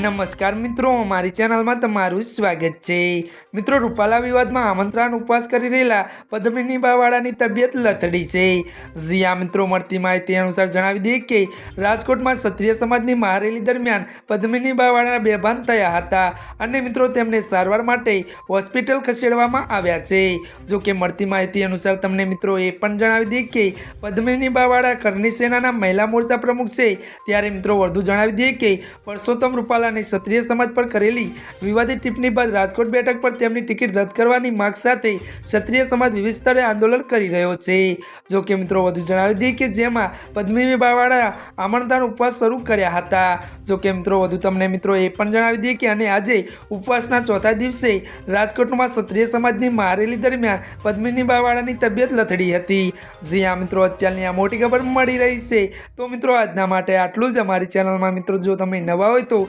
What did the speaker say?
નમસ્કાર મિત્રો અમારી ચેનલમાં તમારું સ્વાગત છે. મિત્રો, રૂપાલા વિવાદમાં આમંત્રણ ઉપવાસ કરી રહેલા પદ્મિની બાવાળાની તબિયત લથડી છે. જીયા મિત્રો, મળતી માહિતી અનુસાર જણાવી દઈએ કે રાજકોટમાં ક્ષત્રિય સમાજની મહારેલી દરમિયાન પદ્મિની બાવાળા બેભાન થયા હતા અને મિત્રો, તેમને સારવાર માટે હોસ્પિટલ ખસેડવામાં આવ્યા છે. જો કે મળતી માહિતી અનુસાર તમને મિત્રો એ પણ જણાવી દઈએ કે પદ્મિની બાવાળા કરની સેનાના મહિલા મોરચા પ્રમુખ છે. ત્યારે મિત્રો, વધુ જણાવી દઈએ કે પરસોત્તમ રૂપાલાની ક્ષત્રિય સમાજ પર કરેલી વિવાદિત ટિપ્પણી બાદ રાજકોટ બેઠક પર તેમની ટિકિટ રદ કરવાની માંગ સાથે ક્ષત્રિય સમાજ વિવિધ સ્તરે આંદોલન કરી રહ્યો છે. જો કે મિત્રો વધુ જણાવી દઈએ કે જેમાં પદ્મિની બાવાળા આમંત્રણ ઉપવાસ શરૂ કર્યા હતા. જો કે મિત્રો વધુ તમને મિત્રો એ પણ જણાવી દઈએ કે અને આજે ઉપવાસના ચોથા દિવસે રાજકોટમાં ક્ષત્રિય સમાજની મારેલી દરમિયાન પદ્મિની બાવાળાની તબિયત લથડી હતી. જી આ મિત્રો, અત્યારની આ મોટી ખબર મળી રહી છે. તો મિત્રો, આજના માટે આટલું જ. અમારી ચેનલમાં મિત્રો, જો તમે નવા હોય તો